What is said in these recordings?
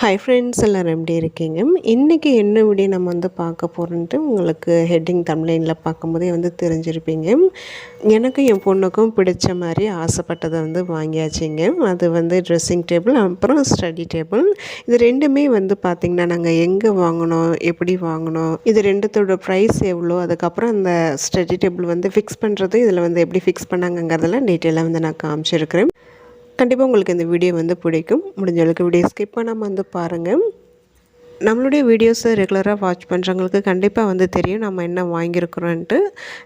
Hi friends எல்லோரும் எப்படி இருக்கீங்க? இன்றைக்கி என்ன வீடியோ நம்ம வந்து பார்க்க போகிறோன்ட்டு உங்களுக்கு ஹெட்டிங் தமிழ்லைனில் பார்க்கும்போதே வந்து தெரிஞ்சிருப்பீங்க. எனக்கும் என் பொண்ணுக்கும் பிடிச்ச மாதிரி ஆசைப்பட்டதை வந்து வாங்கியாச்சுங்க. அது வந்து ட்ரெஸ்ஸிங் டேபிள் அப்புறம் ஸ்டடி டேபிள் இது ரெண்டுமே வந்து பார்த்திங்கன்னா நாங்கள் எங்கே வாங்கினோம் எப்படி வாங்கினோம் இது ரெண்டுத்தோட ப்ரைஸ் எவ்வளோ அதுக்கப்புறம் அந்த ஸ்டடி டேபிள் வந்து ஃபிக்ஸ் பண்ணுறது இதில் வந்து எப்படி ஃபிக்ஸ் பண்ணாங்கங்கிறதெல்லாம் டீட்டெயிலாக வந்து நான் காமிச்சிருக்கிறேன். கண்டிப்பாக உங்களுக்கு இந்த வீடியோ வந்து பிடிக்கும். முடிஞ்ச அளவுக்கு வீடியோ ஸ்கிப் பண்ணாமல் வந்து பாருங்கள் நம்மளுடைய வீடியோஸை ரெகுலராக வாட்ச் பண்ணுறவங்களுக்கு கண்டிப்பாக வந்து தெரியும் நம்ம என்ன வாங்கியிருக்கிறோன்ட்டு.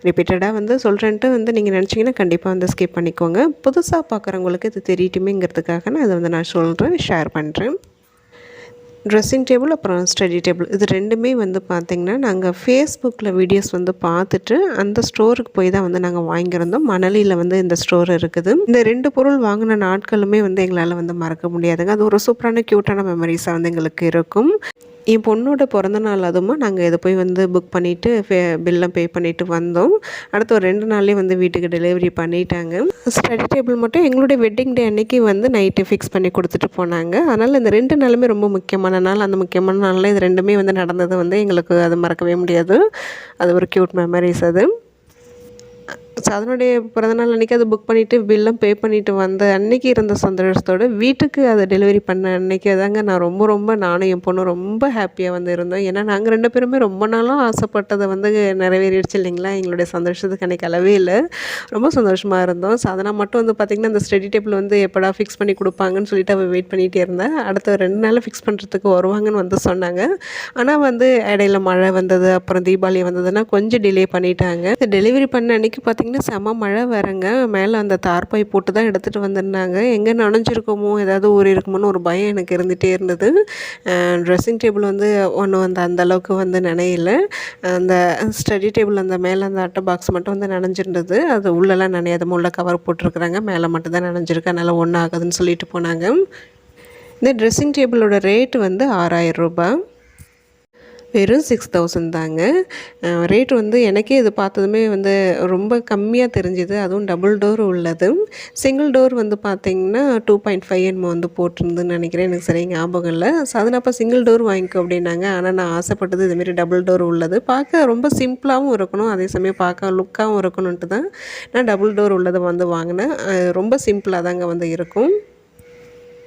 ரிப்பீட்டடாக வந்து சொல்கிறேன்ட்டு வந்து நீங்கள் நினச்சிங்கன்னா கண்டிப்பாக வந்து ஸ்கிப் பண்ணிக்கோங்க. புதுசாக பார்க்குறவங்களுக்கு இது தெரியட்டுமேங்கிறதுக்காக நான் அதை வந்து நான் சொல்கிறேன் ஷேர் பண்ணுறேன் ட்ரெஸ்ஸிங் டேபிள் அப்புறம் ஸ்டடி டேபிள் இது ரெண்டுமே வந்து பார்த்திங்கன்னா நாங்கள் ஃபேஸ்புக்கில் வீடியோஸ் வந்து பார்த்துட்டு அந்த ஸ்டோருக்கு போய் தான் வந்து நாங்கள் வாங்கியிருந்தோம். மணலியில் வந்து இந்த ஸ்டோர் இருக்குது. இந்த ரெண்டு பொருள் வாங்கின நாட்களுமே வந்து எங்களால் வந்து மறக்க முடியாதுங்க. அது ஒரு சூப்பரான க்யூட்டான மெமரிஸாக வந்து எங்களுக்கு இருக்கும். என் பொண்ணோட பிறந்த நாள் அதுமா நாங்கள் இதை போய் வந்து புக் பண்ணிவிட்டு ஃபே பில்லம் பே பண்ணிவிட்டு வந்தோம். அடுத்து ஒரு ரெண்டு நாள்லேயே வந்து வீட்டுக்கு டெலிவரி பண்ணிட்டாங்க. ஸ்டடி டேபிள் மட்டும் எங்களுடைய வெட்டிங் டே அன்னைக்கு வந்து நைட்டு ஃபிக்ஸ் பண்ணி கொடுத்துட்டு போனாங்க. அதனால் இந்த ரெண்டு நாளுமே ரொம்ப முக்கியமான நாள். அந்த முக்கியமான நாளில் இது ரெண்டுமே வந்து நடந்தது வந்து எங்களுக்கு அது மறக்கவே முடியாது. அது ஒரு க்யூட் மெமரிஸ் அது. அதனுடைய பிறந்தநாள் அன்றைக்கி அதை புக் பண்ணிவிட்டு பில்லும் பே பண்ணிவிட்டு வந்த அன்றைக்கி இருந்த சந்தோஷத்தோடு வீட்டுக்கு அதை டெலிவரி பண்ண அன்றைக்கி தாங்க நான் ரொம்ப ரொம்ப நானும் என் பொண்ணும் ரொம்ப ஹாப்பியாக வந்து இருந்தோம். ஏன்னா நாங்கள் ரெண்டு பேருமே ரொம்ப நாளும் ஆசைப்பட்டதை வந்து நிறைவேறிடுச்சு இல்லைங்களா? எங்களுடைய சந்தோஷத்துக்கு அன்றைக்கி அளவே இல்லை. ரொம்ப சந்தோஷமாக இருந்தோம். ஸோ அதனால் மட்டும் வந்து பார்த்திங்கன்னா அந்த ஸ்டடி டேபிள் வந்து எப்படா ஃபிக்ஸ் பண்ணி கொடுப்பாங்கன்னு சொல்லிட்டு அவள் வெயிட் பண்ணிகிட்டே இருந்தேன் அடுத்த ரெண்டு நாளில் ஃபிக்ஸ் பண்ணுறதுக்கு வருவாங்கன்னு வந்து சொன்னாங்க. ஆனால் வந்து இடையில மழை வந்தது அப்புறம் தீபாவளி வந்ததுன்னா கொஞ்சம் டிலே பண்ணிட்டாங்க. டெலிவரி பண்ண அன்றைக்கி பார்த்திங்கன்னா திடீர்னு செம மழை வரங்க மேலே அந்த தார்பாய் போட்டு தான் எடுத்துகிட்டு வந்திருந்தாங்க. எங்கே நனைஞ்சிருக்கோமோ ஏதாவது ஊறி இருக்குமோன்னு ஒரு பயம் எனக்கு இருந்துகிட்டே இருந்தது. ட்ரெஸ்ஸிங் டேபிள் வந்து ஒன்றும் வந்து அந்தளவுக்கு வந்து நினையில. அந்த ஸ்டடி டேபிள் அந்த மேலே அந்த அட்டை பாக்ஸ் மட்டும் வந்து நனைஞ்சிருந்தது. அது உள்ளெல்லாம் நனையாத உள்ள கவர் போட்டிருக்குறாங்க. மேலே மட்டும் தான் நனைஞ்சிருக்கு. அதனால் ஒன்றும் ஆகாதுன்னு சொல்லிட்டு போனாங்க. இந்த ட்ரெஸ்ஸிங் டேபிளோட ரேட்டு வந்து ஆறாயிரம் ரூபாய். வெறும் சிக்ஸ் தௌசண்ட் தாங்க. ரேட் வந்து எனக்கே இது பார்த்ததுமே வந்து ரொம்ப கம்மியாக தெரிஞ்சுது. அதுவும் டபுள் டோர் உள்ளது. சிங்கிள் டோர் வந்து பார்த்திங்கன்னா டூ பாயிண்ட் ஃபைவ் என்மோ வந்து போட்டிருந்துன்னு நினைக்கிறேன். எனக்கு சரியாக ஞாபகம் இல்லை. ஸோ சிங்கிள் டோர் வாங்கிக்கோ அப்படின்னாங்க. ஆனால் நான் ஆசைப்பட்டது இதுமாரி டபுள் டோர் உள்ளது. பார்க்க ரொம்ப சிம்பிளாகவும் இருக்கணும். அதே சமயம் பார்க்க லுக்காகவும் இருக்கணுன்ட்டு தான் நான் டபுள் டோர் உள்ளதை வந்து வாங்கினேன். ரொம்ப சிம்பிளாக தாங்க வந்து இருக்கும்.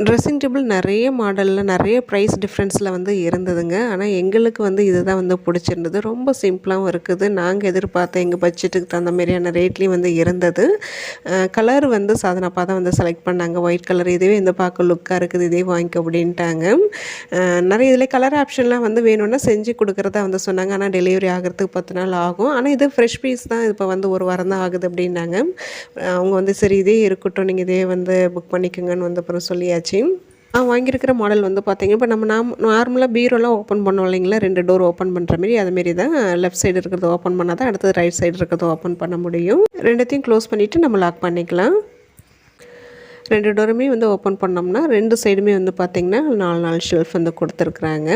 ட்ரெஸ்ஸிங் டேபிள் நிறைய மாடலில் நிறைய ப்ரைஸ் டிஃப்ரென்ஸில் வந்து இருந்ததுங்க. ஆனால் எங்களுக்கு வந்து இதுதான் வந்து பிடிச்சிருந்தது. ரொம்ப சிம்பிளாகவும் இருக்குது. நாங்கள் எதிர்பார்த்த எங்கள் பட்ஜெட்டுக்கு தகுந்த மாதிரியான ரேட்லேயும் வந்து இருந்தது. கலர் வந்து சாதனப்பாக தான் வந்து செலக்ட் பண்ணாங்க. ஒயிட் கலர் இதுவே இந்த பார்க்க லுக்காக இருக்குது. இதே வாங்கிக்க அப்படின்ட்டாங்க. நிறைய இதில் கலர் ஆப்ஷன்லாம் வந்து வேணும்னா செஞ்சு கொடுக்குறதா வந்து சொன்னாங்க. ஆனால் டெலிவரி ஆகிறதுக்கு பத்து நாள் ஆகும். ஆனால் இது ஃப்ரெஷ் பீஸ் தான். இப்போ வந்து ஒரு வாரம் தான் ஆகுது அப்படின்னாங்க. அவங்க வந்து சரி இதே இருக்கட்டும். நீங்கள் இதே வந்து புக் பண்ணிக்கோங்கன்னு வந்து அப்புறம் சொல்லியாச்சு. ஆச்சு நான் வாங்கியிருக்கிற மாடல் வந்து பார்த்திங்க. இப்போ நம்ம நாம் நார்மலாக பீரோலாம் ஓப்பன் பண்ணோம் இல்லைங்களா? ரெண்டு டோர் ஓப்பன் பண்ணுற மாரி. அதுமாரி தான் லெஃப்ட் சைடு இருக்கிறத ஓப்பன் பண்ணால் தான் அடுத்தது ரைட் சைடு இருக்கிறத ஓப்பன் பண்ண முடியும். ரெண்டுத்தையும் க்ளோஸ் பண்ணிவிட்டு நம்ம லாக் பண்ணிக்கலாம். ரெண்டு டோருமே வந்து ஓப்பன் பண்ணோம்னா ரெண்டு சைடுமே வந்து பார்த்திங்கன்னா நாலு நாலு ஷெல்ஃப் வந்து கொடுத்துருக்குறாங்க.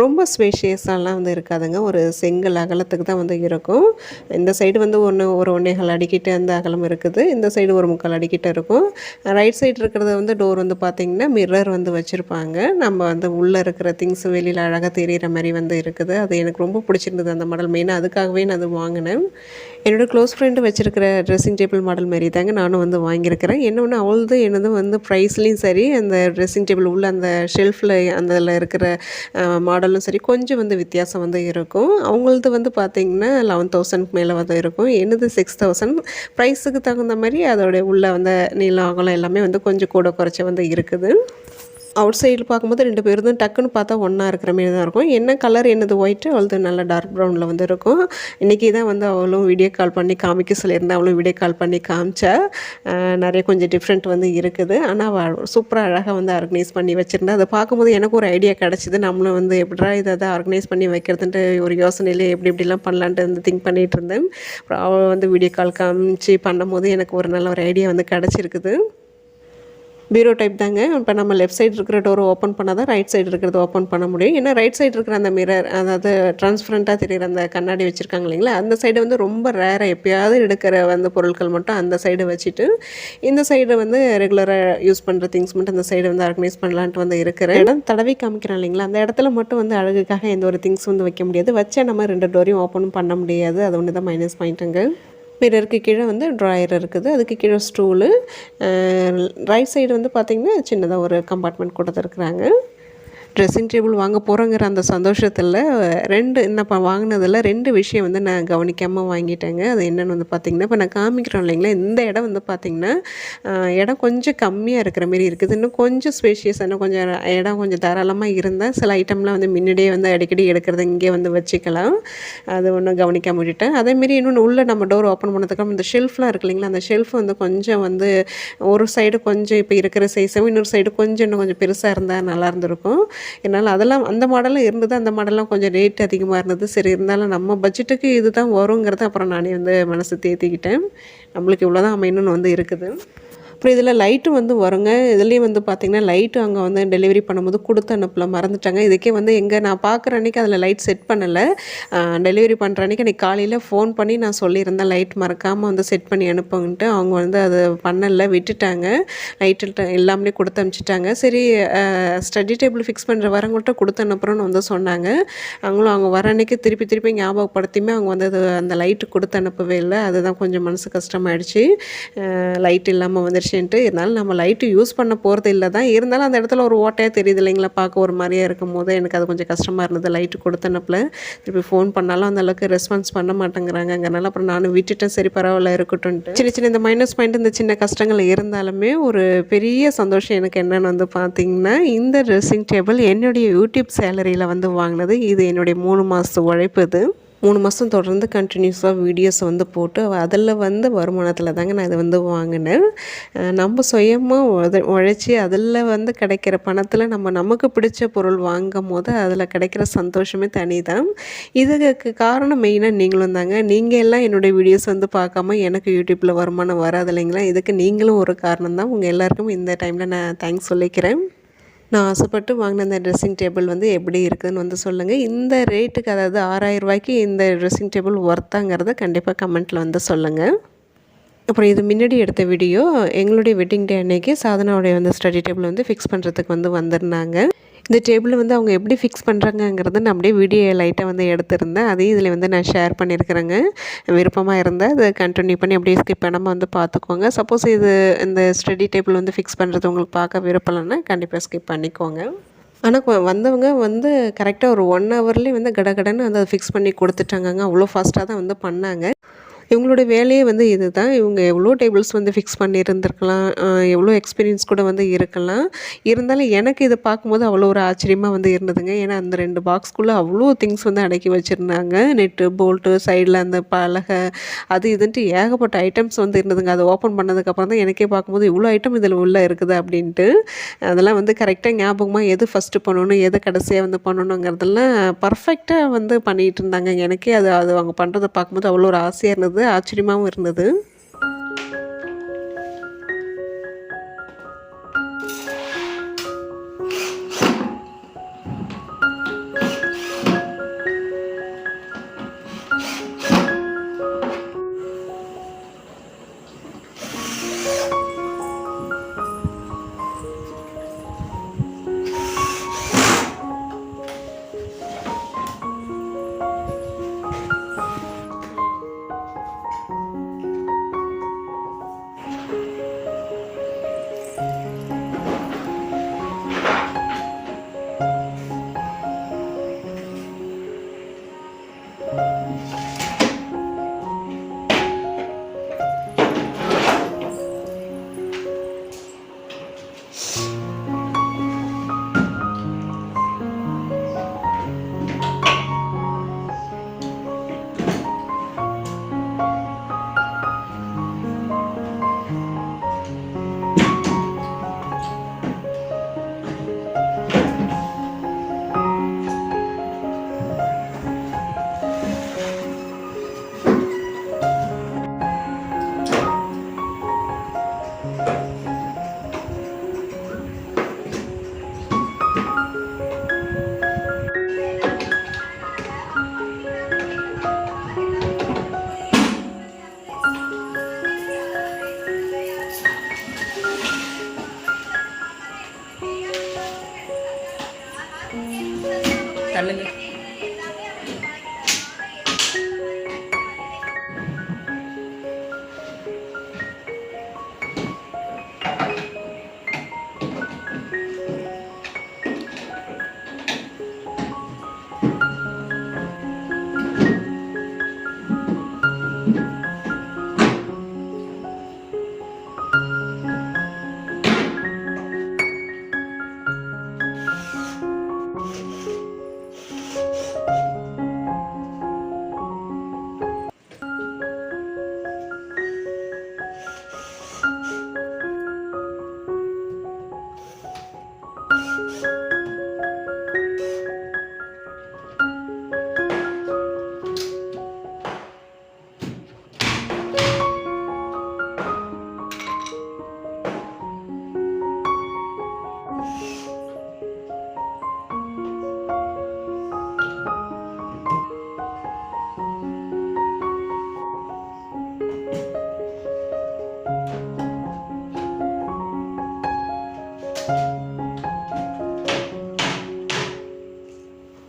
ரொம்ப ஸ்பேஷியஸாலாம் வந்து இருக்காதுங்க. ஒரு செங்கல் அகலத்துக்கு தான் வந்து இருக்கும். இந்த சைடு வந்து ஒன்று ஒரு ஒன்றேகால் அடிக்கிட்டு அந்த அகலம் இருக்குது. இந்த சைடு ஒரு முக்கால் அடிக்கிட்டு இருக்கும். ரைட் சைடு இருக்கிறத வந்து டோர் வந்து பார்த்திங்கன்னா மிரர் வந்து வச்சுருப்பாங்க. நம்ம வந்து உள்ளே இருக்கிற திங்ஸ் வெளியில் அழகாக தெரிகிற மாதிரி வந்து இருக்குது. அது எனக்கு ரொம்ப பிடிச்சிருந்தது அந்த மாடல் மெயினாக அதுக்காகவே நான் அது வாங்கினேன். என்னோடய க்ளோஸ் ஃப்ரெண்டு வச்சுருக்கிற ட்ரெஸ்ஸிங் டேபிள் மாடல் மாரி தாங்க நானும் வந்து வாங்கியிருக்கிறேன். என்ன ஒன்று அவளது என்னது வந்து ப்ரைஸ்லேயும் சரி அந்த ட்ரெஸ்ஸிங் டேபிள் உள்ள அந்த ஷெல்ஃபில் அந்த இருக்கிற மாடலும் சரி கொஞ்சம் வந்து வித்தியாசம் வந்து இருக்கும். அவங்களது வந்து பார்த்திங்கன்னா லெவன் தௌசண்ட்க்கு மேலே வந்து இருக்கும். என்னது சிக்ஸ் தௌசண்ட் ப்ரைஸுக்கு தகுந்த மாதிரி அதோடைய உள்ள வந்து நீளம் அகலம் எல்லாமே வந்து கொஞ்சம் கூட குறைச்சி வந்து இருக்குது. அவுட் சைடில் பார்க்கும்போது ரெண்டு பேரும் டக்குன்னு பார்த்தா ஒன்றா இருக்கிற மாரி தான் இருக்கும். என்ன கலர் என்னது ஒயிட்டு அவளது நல்ல டார்க் ப்ரௌனில் வந்து இருக்கும். இன்றைக்கி தான் வந்து அவளும் வீடியோ கால் பண்ணி காமிக்க சொல்லியிருந்தேன் அவளும் வீடியோ கால் பண்ணி காமிச்சா நிறைய கொஞ்சம் டிஃப்ரெண்ட் வந்து இருக்குது. ஆனால் அவள் சூப்பராக அழகாக வந்து ஆர்கனைஸ் பண்ணி வச்சுருந்தா அதை பார்க்கும்போது எனக்கு ஒரு ஐடியா கிடச்சிது. நம்மளும் வந்து எப்படா இதை அதை ஆர்கனைஸ் பண்ணி வைக்கிறதுன்ட்டு ஒரு யோசனையிலே எப்படி எப்படிலாம் பண்ணலான்ட்டு வந்து திங்க் பண்ணிகிட்டு இருந்தேன். அப்புறம் அவள் வந்து வீடியோ கால் காமிச்சு பண்ணும்போது எனக்கு ஒரு நல்ல ஒரு ஐடியா வந்து கிடச்சிருக்குது. பீரோ டைப் தாங்க. இப்போ நம்ம லெஃப்ட் சைடு இருக்கிற டோர் ஓப்பன் பண்ணால் தான் ரைட் சைடு இருக்கிறது ஓப்பன் பண்ண முடியும். ஏன்னா ரைட் சைடு இருக்கிற அந்த மிரர் அதாவது டிரான்ஸ்பரண்ட்டாக தெரிகிற அந்த கண்ணாடி வச்சுருக்காங்க இல்லைங்களா? அந்த சைடு வந்து ரொம்ப ரேராக எப்பயாவது எடுக்கிற அந்த பொருட்கள் மட்டும் அந்த சைடு வச்சுட்டு இந்த சைடு வந்து ரெகுலராக யூஸ் பண்ணுற திங்ஸ் மட்டும் அந்த சைடு வந்து ஆர்கனைஸ் பண்ணலான்ட்டு வந்து இருக்கிற இடம் தடவி காமிக்கிறோம் இல்லைங்களா? அந்த இடத்துல மட்டும் வந்து அழகுக்காக எந்த ஒரு திங்ஸ் வந்து வைக்க முடியாது. வச்சா நம்ம ரெண்டு டோரையும் ஓப்பன் பண்ண முடியாது. அது ஒன்று தான் மைனஸ் பாயிண்ட்டுங்க மிரருக்கு கீழே வந்து ட்ராயர் இருக்குது. அதுக்கு கீழே ஸ்டூலு. ரைட் சைடு வந்து பார்த்திங்கன்னா சின்னதாக ஒரு கம்பார்ட்மெண்ட் கொடுத்துருக்குறாங்க ட்ரெஸ்ஸிங் டேபிள் வாங்க போகிறோங்கிற அந்த சந்தோஷத்தில் ரெண்டு என்னப்பா வாங்கினதில் ரெண்டு விஷயம் வந்து நான் கவனிக்காமல் வாங்கிட்டேங்க. அது என்னென்னு வந்து பார்த்திங்கன்னா இப்போ நான் காமிக்கிறோம் இல்லைங்களா இந்த இடம் வந்து பார்த்திங்கன்னா இடம் கொஞ்சம் கம்மியாக இருக்கிற மாரி இருக்குது. இன்னும் கொஞ்சம் ஸ்பேஷியஸ் இன்னும் கொஞ்சம் இடம் கொஞ்சம் தாராளமாக இருந்தால் சில ஐட்டம்லாம் வந்து முன்னாடியே வந்து அடிக்கடி எடுக்கிறது இங்கே வந்து வச்சுக்கலாம். அது ஒன்றும் கவனிக்காம விட்டுட்டேன். அதேமாரி இன்னொன்று உள்ளே நம்ம டோர் ஓப்பன் பண்ணதுக்கப்புறம் இந்த ஷெல்ஃப்லாம் இருக்கு இல்லைங்களா அந்த ஷெல்ஃப் வந்து கொஞ்சம் வந்து ஒரு சைடு கொஞ்சம் இப்போ இருக்கிற சைஸும் இன்னொரு சைடு கொஞ்சம் இன்னும் கொஞ்சம் பெருசாக இருந்தால் நல்லா இருந்திருக்கும். என்னால் அதெல்லாம் அந்த மாடலும் இருந்தது அந்த மாடல்லாம் கொஞ்சம் ரேட் அதிகமாக இருந்தது. சரி இருந்தாலும் நம்ம பட்ஜெட்டுக்கு இது தான் வருங்கிறத அப்புறம் நானே வந்து மனசு தேத்திக்கிட்டேன். நம்மளுக்கு இவ்வளோ தான் அமையணும்னு வந்து இருக்குது. அப்புறம் இதில் லைட்டு வந்து வருங்க. இதுலேயும் வந்து பார்த்திங்கன்னா லைட்டு அங்கே வந்து டெலிவரி பண்ணும்போது கொடுத்து அனுப்பல. மறந்துட்டாங்க. இதுக்கே வந்து எங்கே நான் பார்க்குற அன்றைக்கி அதில் லைட் செட் பண்ணலை. டெலிவரி பண்ணுற அன்றைக்கி அன்றைக்கி காலையில் ஃபோன் பண்ணி நான் சொல்லியிருந்தேன் லைட் மறக்காமல் வந்து செட் பண்ணி அனுப்புங்கன்ட்டு. அவங்க வந்து அதை பண்ணலை விட்டுட்டாங்க. லைட்டு எல்லாமே கொடுத்து அனுப்பிச்சிட்டாங்க. சரி ஸ்டடி டேபிள் ஃபிக்ஸ் பண்ணுற வரவங்கள்ட்ட கொடுத்து அனுப்புகிறோன்னு வந்து சொன்னாங்க. அவங்களும் அவங்க வர அன்றைக்கி திருப்பி திருப்பி ஞாபகப்படுத்தியுமே அவங்க வந்து அது அந்த லைட்டு கொடுத்து அனுப்பவே இல்லை. அதுதான் கொஞ்சம் மனசு கஷ்டமாயிடுச்சு. லைட் இல்லாமல் வந்துடுச்சு ஆயிடுச்சுன்ட்டு இருந்தாலும் நம்ம லைட்டு யூஸ் பண்ண போகிறது இல்லை தான். இருந்தாலும் அந்த இடத்துல ஒரு ஓட்டையாக தெரியுது இல்லைங்களா? பார்க்க ஒரு மாதிரியாக இருக்கும் போது எனக்கு அது கொஞ்சம் கஷ்டமாக இருந்தது லைட்டு கொடுத்தனப்பில். திருப்பி ஃபோன் பண்ணாலும் அந்த அளவுக்கு ரெஸ்பான்ஸ் பண்ண மாட்டேங்கிறாங்க அங்கனால அப்புறம் நானும் விட்டுட்டேன். சரி பரவாயில்ல இருக்கட்டும் சின்ன சின்ன இந்த மைனஸ் பாயிண்ட் இந்த சின்ன கஷ்டங்கள் இருந்தாலுமே ஒரு பெரிய சந்தோஷம் எனக்கு என்னென்னு வந்து பார்த்திங்கன்னா இந்த ட்ரெஸ்ஸிங் டேபிள் என்னுடைய யூடியூப் சேலரியில் வந்து வாங்கினது. இது என்னுடைய மூணு மாதத்து உழைப்பு இது. மூணு மாதம் தொடர்ந்து கண்டினியூஸாக வீடியோஸ் வந்து போட்டு அதில் வந்து வருமானத்தில் தாங்க நான் இதை வந்து வாங்கினேன். நம்ம சுயமாக உழைச்சி அதில் வந்து கிடைக்கிற பணத்தில் நம்ம நமக்கு பிடிச்ச பொருள் வாங்கும் போது அதில் கிடைக்கிற சந்தோஷமே தனி தான் இதுக்கு காரணம் மெயினாக நீங்களும் தாங்க. நீங்கள் எல்லாம் என்னுடைய வீடியோஸ் வந்து பார்க்காம எனக்கு யூடியூப்பில் வருமானம் வராது இல்லைங்களா? இதுக்கு நீங்களும் ஒரு காரணம் தான். உங்கள் எல்லாருக்கும் இந்த டைமில் நான் தேங்க்ஸ் சொல்லிக்கிறேன். நான் ஆசைப்பட்டு வாங்கின அந்த ட்ரெஸ்ஸிங் டேபிள் வந்து எப்படி இருக்குதுன்னு வந்து சொல்லுங்கள் இந்த ரேட்டுக்கு அதாவது ஆறாயிரம் ரூபாய்க்கு இந்த ட்ரெஸ்ஸிங் டேபிள் ஒர்த்தாங்கிறத கண்டிப்பாக கமெண்ட்டில் வந்து சொல்லுங்கள் அப்புறம் இது முன்னாடி எடுத்த வீடியோ எங்களுடைய வெட்டிங் டே அன்னைக்கு சாதனாவுடைய வந்து ஸ்டடி டேபிள் வந்து ஃபிக்ஸ் பண்ணுறதுக்கு வந்து வந்திருந்தாங்க. இந்த டேபிளை வந்து அவங்க எப்படி ஃபிக்ஸ் பண்ணுறாங்கங்கிறது நான் அப்படியே வீடியோ லைட்டாக வந்து எடுத்திருந்தேன். அதையும் இதில் வந்து நான் ஷேர் பண்ணியிருக்கிறேங்க விருப்பமாக இருந்தால் அதை கண்டினியூ பண்ணி அப்படியே ஸ்கிப் பண்ணாமல் வந்து பார்த்துக்கோங்க. சப்போஸ் இது இந்த ஸ்டடி டேபிள் வந்து ஃபிக்ஸ் பண்ணுறது உங்களுக்கு பார்க்க விருப்பம்னா கண்டிப்பாக ஸ்கிப் பண்ணிக்கோங்க. ஆனால் வந்தவங்க வந்து கரெக்டாக ஒரு ஒன் ஹவர்லேயே வந்து கடகடன்னு அதை ஃபிக்ஸ் பண்ணி கொடுத்துட்டாங்கங்க. அவ்வளோ ஃபாஸ்ட்டாக தான் வந்து பண்ணாங்க. இவங்களோட வேலையே வந்து இது தான் இவங்க எவ்வளோ டேபிள்ஸ் வந்து ஃபிக்ஸ் பண்ணியிருந்துருக்கலாம் எவ்வளோ எக்ஸ்பீரியன்ஸ் கூட வந்து இருக்கலாம். இருந்தாலும் எனக்கு இதை பார்க்கும்போது அவ்வளோ ஒரு ஆச்சரியமாக வந்து இருந்ததுங்க. ஏன்னா அந்த ரெண்டு பாக்ஸ்க்குள்ளே அவ்வளோ திங்ஸ் வந்து அடக்கி வச்சுருந்தாங்க. நெட்டு போல்ட்டு சைடில் அந்த பலகை அது இதுன்ட்டு ஏகப்பட்ட ஐட்டம்ஸ் வந்து இருந்ததுங்க. அதை ஓப்பன் பண்ணதுக்கப்புறம் தான் எனக்கே பார்க்கும்போது இவ்வளோ ஐட்டம் இதில் உள்ளே இருக்குது அப்படின்ட்டு. அதெல்லாம் வந்து கரெக்டாக ஞாபகமாக எது ஃபஸ்ட்டு பண்ணணும் எது கடைசியாக வந்து பண்ணணுங்கிறதெல்லாம் பர்ஃபெக்டாக வந்து பண்ணிகிட்டு இருந்தாங்க. எனக்கே அது அது அவங்க பண்ணுறதை பார்க்கும்போது அவ்வளோ ஒரு ஆசையாக இருந்தது. இருந்தது ஆச்சரியமாகவும் இருந்தது.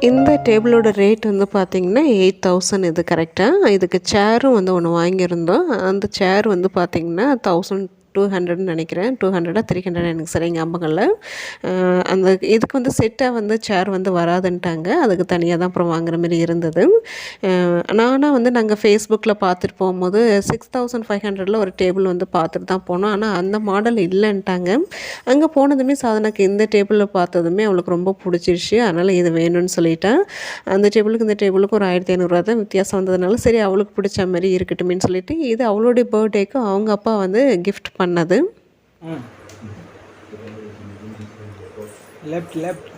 இந்த டேபிளோட ரேட் வந்து பார்த்திங்கன்னா எயிட் தௌசண்ட் இது கரெக்டாக இதுக்கு சேரும் வந்து ஒன்று வாங்கியிருந்தோம். அந்த சேர் வந்து பார்த்திங்கன்னா தௌசண்ட் டூ ஹண்ட்ரட்னு நினைக்கிறேன். டூ ஹண்ட்ரடாக த்ரீ ஹண்ட்ரட் எனக்கு சரிங்க ஞாபகம் இல்லை அந்த இதுக்கு வந்து செட்டாக வந்து சேர் வந்து வராதுன்ட்டாங்க. அதுக்கு தனியாக தான் அப்புறம் வாங்குற மாதிரி இருந்தது. நானாக வந்து நாங்கள் ஃபேஸ்புக்கில் பார்த்துட்டு போகும்போது சிக்ஸ் தௌசண்ட் ஃபைவ் ஹண்ட்ரடில் ஒரு டேபிள் வந்து பார்த்துட்டு தான் போனோம். ஆனால் அந்த மாடல் இல்லைன்ட்டாங்க. அங்கே போனதுமே சாதனாக்கு இந்த டேபிளில் பார்த்ததுமே அவளுக்கு ரொம்ப பிடிச்சிருச்சு. அதனால் இது வேணும்னு சொல்லிட்டேன். அந்த டேபிளுக்கு இந்த டேபிளுக்கு ஒரு ஆயிரத்தி ஐநூறுரூவா தான் வித்தியாசம் வந்ததுனால சரி அவளுக்கு பிடிச்ச மாதிரி இருக்கட்டுமேன்னு சொல்லிட்டு இது அவளுடைய பர்த்டேக்கு அவங்க அப்பா வந்து கிஃப்ட் பண்ணது. ம் லெஃப்ட் லெஃப்ட்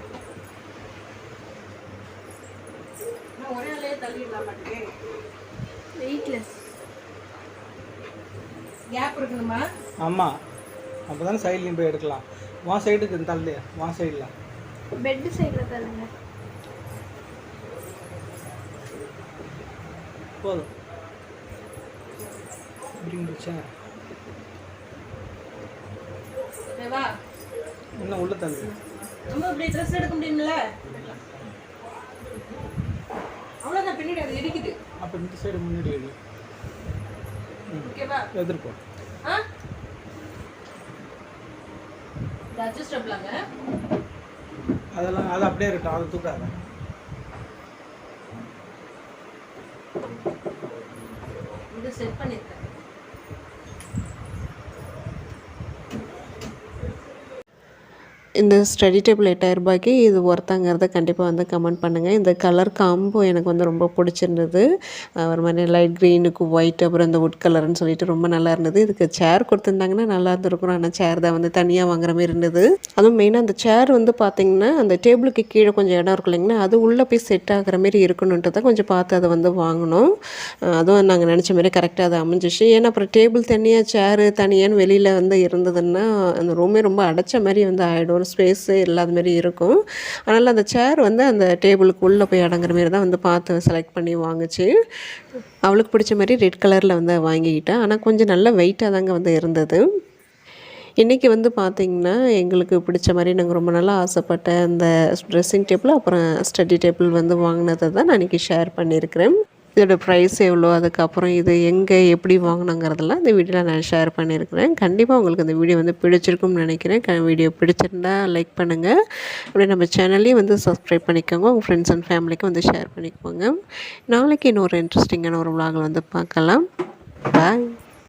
ஆமாம் அப்போ தானே சைட்லேயும் போய் எடுக்கலாம். உன் சைடுக்கு தள்ளு. உன் சைடில் பெட் சைடில் தருங்க போதும். இப்படிங்கச்சா வா. இன்னும் உள்ள தள்ளு? நம்ம இப்படி ட்ரெஸ் எடுக்க முடியும்ல? அவ்வளோதான் பின்னாடி அது இடிக்குது. அப்போ இந்த சைடு முன்னாடி எடு ஓகேவா எதிர்ப்போம் ஆ? அட்ஜஸ்டபிளாங்க அதெல்லாம் அது அப்படியே இருக்கட்டும் அதை தூக்காத. இது செட் பண்ணியிருக்கேன் இந்த ஸ்டடி டேபிள் எட்டாயிரம் ரூபாய்க்கு இது ஒருத்தங்கிறத கண்டிப்பாக வந்து கமெண்ட் பண்ணுங்கள் இந்த கலர் காம்போ எனக்கு வந்து ரொம்ப பிடிச்சிருந்தது. ஒரு மாதிரி லைட் க்ரீனுக்கு ஒயிட் அப்புறம் இந்த வுட் கலர்னு சொல்லிட்டு ரொம்ப நல்லா இருந்தது. இதுக்கு சேர் கொடுத்துருந்தாங்கன்னா நல்லா இருந்திருக்கும். ஆனால் சேர் தான் வந்து தனியாக வாங்குற மாதிரி இருந்தது. அதுவும் மெயினாக அந்த சேர் வந்து பார்த்திங்கன்னா அந்த டேபிளுக்கு கீழே கொஞ்சம் இடம் இருக்கும் இல்லைங்கன்னா அது உள்ளே போய் செட் ஆகிற மாதிரி இருக்கணுன்ட்டு தான் கொஞ்சம் பார்த்து அதை வந்து வாங்கினோம் அதுவும் நாங்கள் நினச்ச மாதிரி கரெக்டாக அது அமைஞ்சிச்சு. ஏன்னா அப்புறம் டேபிள் தனியாக சேரு தனியான்னு வெளியில் வந்து இருந்ததுன்னா அந்த ரூமே ரொம்ப அடைச்ச மாதிரி வந்து ஆகிடும் ஒரு ஸ்பேஸே இல்லாத மாதிரி இருக்கும். அதனால் அந்த சேர் வந்து அந்த டேபிளுக்கு உள்ளே போய் அடங்குற மாரி தான் வந்து பார்த்து செலக்ட் பண்ணி வாங்குச்சு. அவளுக்கு பிடிச்ச மாதிரி ரெட் கலரில் வந்து வாங்கிக்கிட்டேன். ஆனால் கொஞ்சம் நல்ல வெயிட்டாக தாங்க வந்து இருந்தது. இன்றைக்கி வந்து பார்த்திங்கன்னா எங்களுக்கு பிடிச்ச மாதிரி நாங்கள் ரொம்ப நாளாக ஆசைப்பட்ட அந்த ட்ரெஸ்ஸிங் டேபிள் அப்புறம் ஸ்டடி டேபிள் வந்து வாங்கினதை தான் நான் இன்றைக்கி ஷேர் பண்ணியிருக்கிறேன். இதோட ப்ரைஸ் எவ்வளோ அதுக்கப்புறம் இது எங்கே எப்படி வாங்கினோங்கிறதெல்லாம் இந்த வீடியோவில் நான் ஷேர் பண்ணியிருக்கிறேன். கண்டிப்பாக உங்களுக்கு இந்த வீடியோ வந்து பிடிச்சிருக்கும்னு நினைக்கிறேன். வீடியோ பிடிச்சிருந்தா லைக் பண்ணுங்கள் அப்படியே நம்ம சேனல்லையும் வந்து சப்ஸ்கிரைப் பண்ணிக்கோங்க. உங்கள் ஃப்ரெண்ட்ஸ் அண்ட் ஃபேமிலிக்கும் வந்து ஷேர் பண்ணிக்கோங்க. நாளைக்கு இன்னொரு இன்ட்ரெஸ்டிங்கான ஒரு விளாகில் வந்து பார்க்கலாம். பாய்